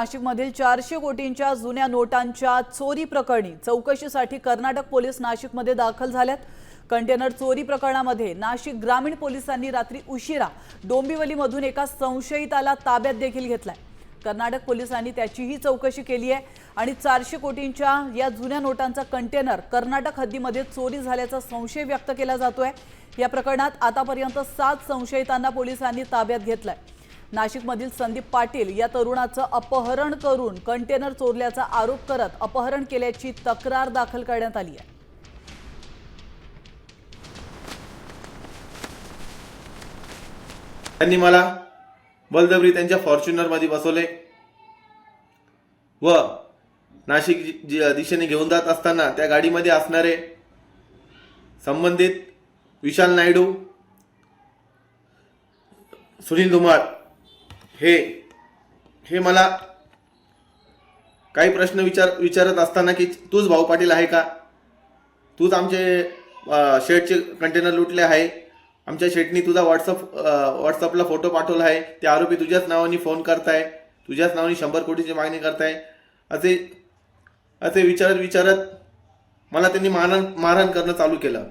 नाशिकमधील चारशे कोटींच्या जुन्या नोटांच्या चोरी प्रकरणी चौकशीसाठी कर्नाटक पोलीस नाशिकमध्ये दाखल झाल्यात. कंटेनर चोरी प्रकरणामध्ये नाशिक ग्रामीण पोलिसांनी रात्री उशिरा डोंबिवलीमधून एका संशयिताला ताब्यात देखील घेतलाय. कर्नाटक पोलिसांनी त्याचीही चौकशी केली आहे आणि चारशे कोटींच्या या जुन्या नोटांचा कंटेनर कर्नाटक हद्दीमध्ये चोरी झाल्याचा संशय व्यक्त केला जातोय. या प्रकरणात आतापर्यंत सात संशयितांना पोलिसांनी ताब्यात घेतलाय. नाशिकमधील संदीप पाटील या तरुणाचं अपहरण करून कंटेनर चोरल्याचा आरोप करत अपहरण केल्याची तक्रार दाखल करण्यात आली आहे. त्यांनी मला बलदबरी त्यांच्या फॉर्च्युनरमध्ये बसवले व नाशिक दिशेने घेऊन जात असताना त्या गाडीमध्ये असणारे संबंधित विशाल नायडू सुनील धुमाळ हे हे मला काही प्रश्न विचार विचारत असताना की तूच भाऊ पाटील आहे का? तूच आमचे शेडचे कंटेनर लुटले आहे. आमच्या शेटनी तुझा व्हॉट्सअप व्हॉट्सअपला फोटो पाठवला आहे. ते आरोपी तुझ्याच नावाने फोन करताय. तुझ्याच नावाने शंभर कोटीची मागणी करताय. असे असे विचारत विचारत मला त्यांनी मारण मारहाण करणं चालू केलं.